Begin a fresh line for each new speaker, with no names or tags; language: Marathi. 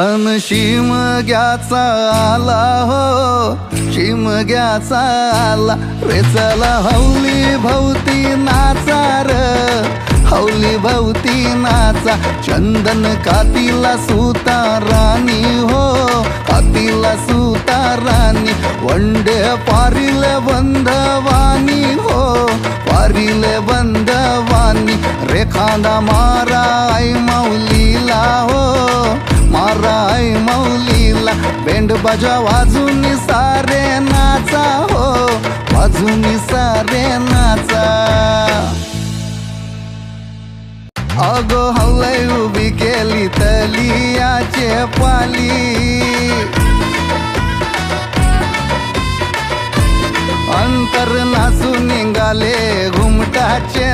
अन शिमग्याचा आला हो शिमग्याचा आला. रे चला हौली भोवती र हौली भोवती नाचा. चंदन कातीला सुता राणी हो कातीला सुता राणी. वंडे पारिल बंधवानी हो पारिल बंधवानी. रेखांदा मारा आई माऊली मारा मौलीला माऊलीला बेंड बाजा वाजून सारे नाचा हो वाजून सारे नाचा अगो हवलय उभी केली तलियाचे पाली. अंतर नाचून निघाले घुमटाचे